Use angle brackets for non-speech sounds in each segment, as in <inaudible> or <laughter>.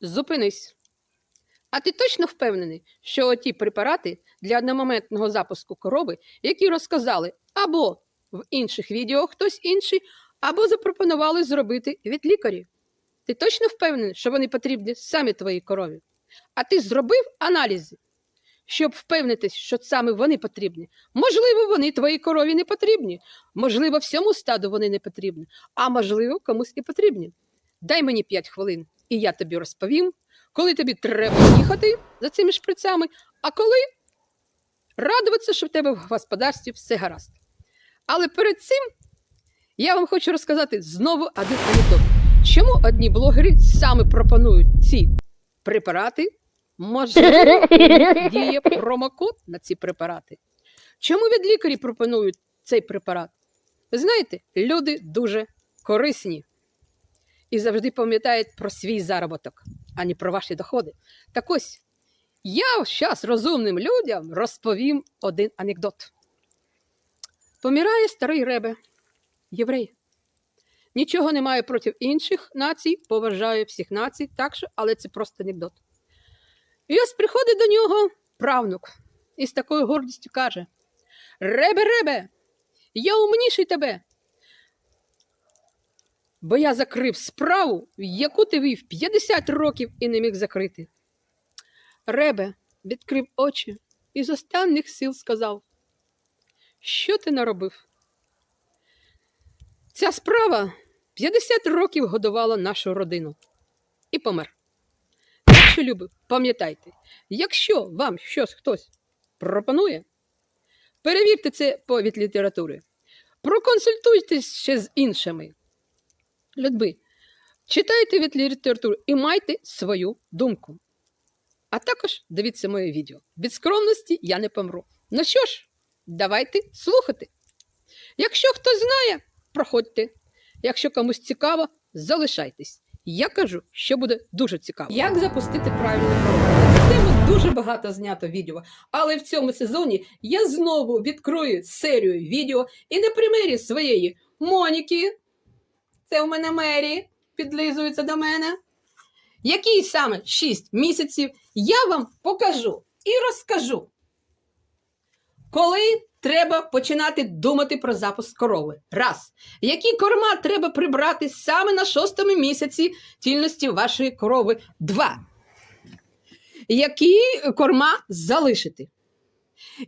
Зупинись. А ти точно впевнений, що оті препарати для одномоментного запуску корови, які розказали або в інших відео хтось інший, або запропонували зробити від лікарів? Ти точно впевнений, що вони потрібні саме твоїй корові? А ти зробив аналізи, щоб впевнитись, що саме вони потрібні? Можливо, вони твоїй корові не потрібні, можливо, всьому стаду вони не потрібні, а можливо, комусь і потрібні. Дай мені 5 хвилин, і я тобі розповім, коли тобі треба їхати за цими шприцями, а коли радуватися, що в тебе в господарстві все гаразд. Але перед цим я вам хочу розказати знову один анекдот. Чому одні блогери саме пропонують ці препарати? Можливо, діє <laughs> промокод на ці препарати. Чому від лікарів пропонують цей препарат? Ви знаєте, люди дуже корисні і завжди пам'ятають про свій заробіток, а не про ваші доходи. Так ось, я зараз розумним людям розповім один анекдот. Помирає старий ребе, єврей. Нічого не має проти інших націй, поважаю всіх націй, так що, але це просто анекдот. І ось приходить до нього правнук і з такою гордістю каже: Ребе, ребе, я умніший тебе. Бо я закрив справу, яку ти вів 50 років і не міг закрити. Ребе відкрив очі і з останніх сил сказав: Що ти наробив? Ця справа 50 років годувала нашу родину і помер. Якщо любив, пам'ятайте, якщо вам щось хтось пропонує, перевірте це по від літератури, проконсультуйтесь ще з іншими людьми, читайте від літератури і майте свою думку. А також дивіться моє відео. Від скромності я не помру. Ну що ж, давайте слухати. Якщо хтось знає, проходьте. Якщо комусь цікаво, залишайтесь. Я кажу, що буде дуже цікаво. Як запустити правильну корову? На тему дуже багато знято відео, але в цьому сезоні я знову відкрою серію відео і на примірі своєї Моніки, це у мене Мері, підлизується до мене. Які саме 6 місяців я вам покажу і розкажу, коли треба починати думати про запуск корови. Раз. Які корма треба прибрати саме на шостому місяці тільності вашої корови. Два. Які корма залишити?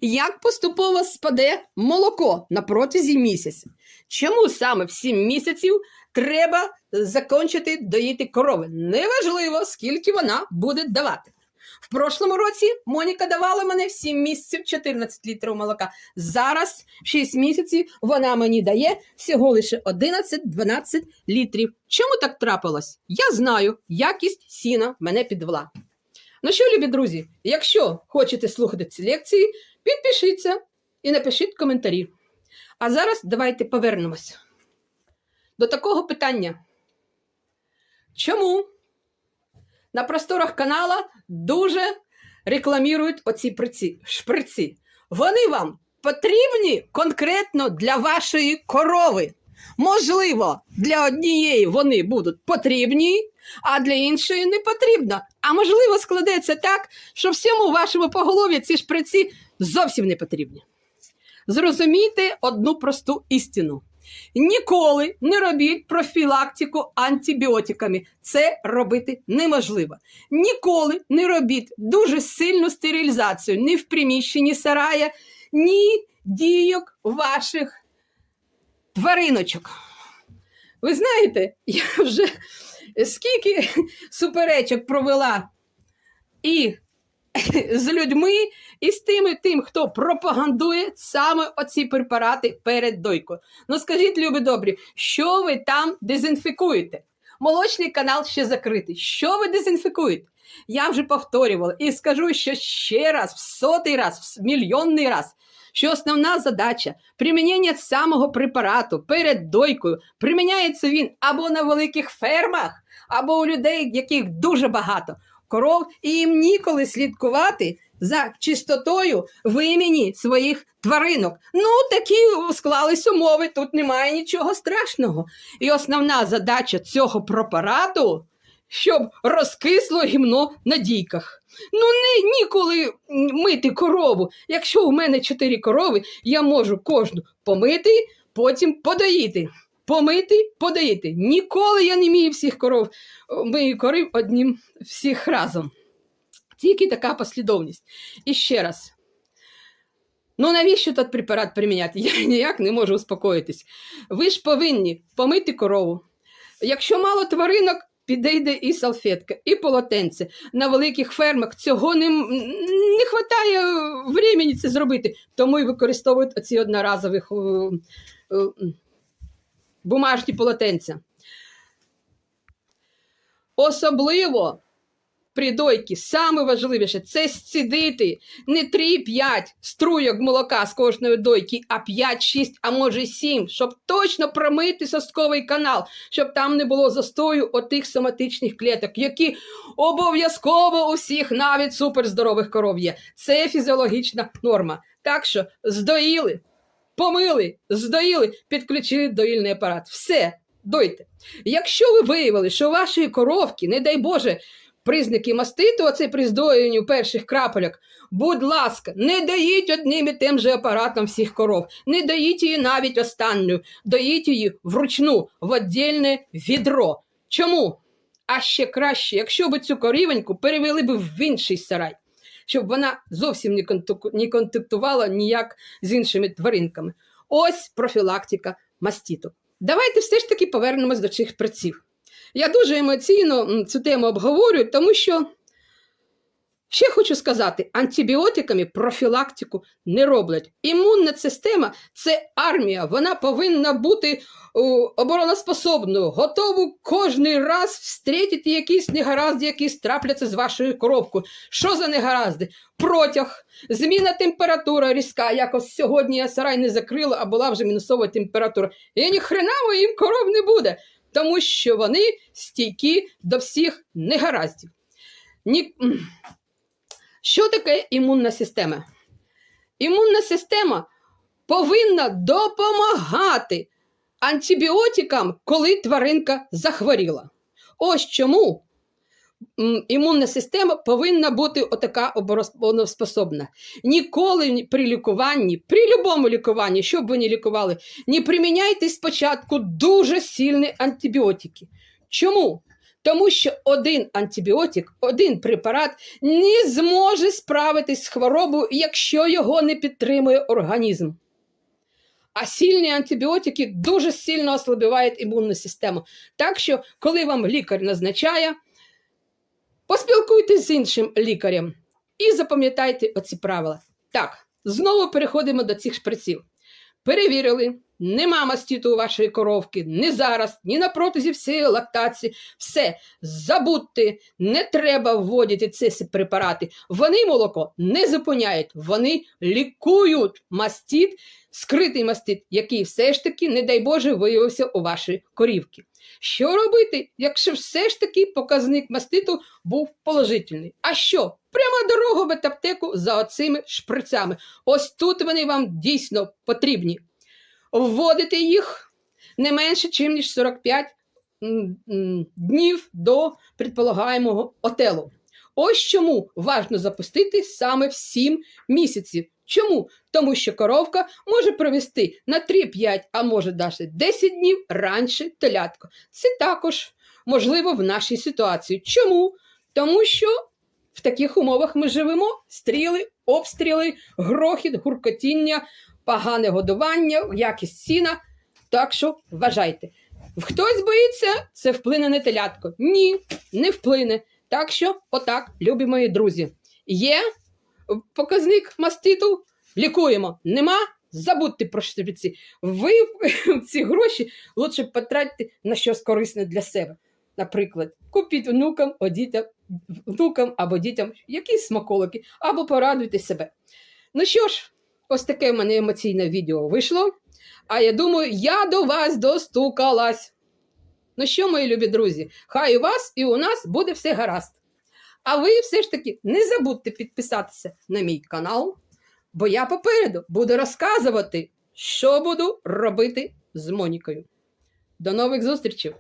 Як поступово спаде молоко на протязі місяця? Чому саме в 7 місяців треба закінчити доїти корови? Неважливо, скільки вона буде давати. В прошлому році Моніка давала мене в 7 місяців 14 літрів молока. Зараз, в 6 місяців, вона мені дає всього лише 11-12 літрів. Чому так трапилось? Я знаю, якість сіна мене підвела. Ну що, любі друзі, якщо хочете слухати ці лекції, підпишіться і напишіть коментарі. А зараз давайте повернемось до такого питання. Чому на просторах канала дуже рекламують оці приці- шприці? Вони вам потрібні конкретно для вашої корови. Можливо, для однієї вони будуть потрібні, а для іншої не потрібно. А можливо, складеться так, що всьому вашому поголов'ю ці шприці зовсім не потрібні. Зрозумійте одну просту істину. Ніколи не робіть профілактику антибіотиками. Це робити неможливо. Ніколи не робіть дуже сильну стерилізацію ні в приміщенні сарая, ні дійок ваших твариночок. Ви знаєте, я вже скільки суперечок провела і з людьми, і з тими тим, хто пропагандує саме оці препарати перед дойкою. Ну скажіть, любі добрі, що ви там дезінфікуєте? Молочний канал ще закритий. Що ви дезінфікуєте? Я вже повторювала і скажу що ще раз, в сотий раз, в мільйонний раз, що основна задача примінення самого препарату перед дойкою приміняється він або на великих фермах, або у людей, яких дуже багато коров, і їм ніколи слідкувати за чистотою в імені своїх тваринок. Ну, такі склались умови, тут немає нічого страшного. І основна задача цього препарату щоб розкисло гімно на дійках. Ну, не ніколи мити корову. Якщо у мене чотири корови, я можу кожну помити, потім подоїти. Помити, подоїти. Ніколи я не мію всіх коров, мию корів одним всіх разом. Тільки така послідовність. І ще раз. Ну навіщо тут препарат приміняти? Я ніяк не можу успокоїтись. Ви ж повинні помити корову. Якщо мало тваринок, підійде і салфетка, і полотенце. На великих фермах цього не, не вистачає времени це зробити, тому і використовують оці одноразові е, е, бумажні полотенця. Особливо при дойці саме важливіше це зцідити не 3-5 струйок молока з кожної дойки, а 5-6, а може 7, щоб точно промити сосковий канал, щоб там не було застою отих соматичних клеток, які обов'язково у всіх навіть суперздорових коров є. Це фізіологічна норма. Так що здоїли, помили, здоїли, підключили доїльний апарат. Все, дойте. Якщо ви виявили, що вашої коровки, не дай Боже, признаки маститу, оце при здоєнню перших крапельок, будь ласка, не доїть одним і тим же апаратом всіх коров, не доїть її навіть останню, доїть її вручну, в віддільне відро. Чому? А ще краще, якщо б цю корівеньку перевели б в інший сарай, щоб вона зовсім не контактувала ніяк з іншими тваринками. Ось профілактика мастіту. Давайте все ж таки повернемось до цих праців. Я дуже емоційно цю тему обговорюю, тому що ще хочу сказати: антибіотиками профілактику не роблять. Імунна система це армія, вона повинна бути о, обороноспособною, готову кожний раз встрітити якісь негаразди, які трапляться з вашою коровкою. Що за негаразди? Протяг, зміна температури різка. Якось сьогодні я сарай не закрила, а була вже мінусова температура. І ні хрена моїм коров не буде тому що вони стійкі до всіх негараздів. Ні... Що таке імунна система? Імунна система повинна допомагати антибіотикам, коли тваринка захворіла. Ось чому імунна система повинна бути отака обороноспособна. Ніколи при лікуванні, при будь-якому лікуванні, що б ви не лікували, не приміняйте спочатку дуже сильні антибіотики. Чому? Тому що один антибіотик, один препарат не зможе справитись з хворобою, якщо його не підтримує організм. А сильні антибіотики дуже сильно ослабляють імунну систему. Так що, коли вам лікар назначає, поспілкуйтесь з іншим лікарем і запам'ятайте оці правила. Так, знову переходимо до цих шприців. Перевірили, нема мастіту у вашої коровки, ні зараз, ні на протязі всієї лактації. Все, забудьте, не треба вводити ці препарати. Вони молоко не зупиняють, вони лікують мастит, скритий мастит, який все ж таки, не дай Боже, виявився у вашій корівці. Що робити, якщо все ж таки показник маститу був положительний? А що? Прямо дорога в ветаптеку за оцими шприцями. Ось тут вони вам дійсно потрібні. Вводите їх не менше, ніж 45 м, м, днів до предполагаємого отелу. Ось чому важно запустити саме в 7 місяців. Чому? Тому що коровка може провести на 3-5, а може навіть 10 днів раніше телятко. Це також можливо в нашій ситуації. Чому? Тому що в таких умовах ми живемо: стріли, обстріли, грохіт, гуркотіння, погане годування, якість сіна. Так що вважайте. Хтось боїться, це вплине на телятко. Ні, не вплине. Так що, отак, любі мої друзі, є показник маститу, лікуємо. Нема. Забудьте про штрипці. Ви <laughs> ці гроші лучше потратьте на щось корисне для себе. Наприклад, купіть внукам, о, внукам або дітям якісь смаколики, або порадуйте себе. Ну що ж, ось таке в мене емоційне відео вийшло. А я думаю, я до вас достукалась. Ну що, мої любі друзі, хай у вас і у нас буде все гаразд. А ви все ж таки не забудьте підписатися на мій канал, бо я попереду буду розказувати, що буду робити з Монікою. До нових зустрічей!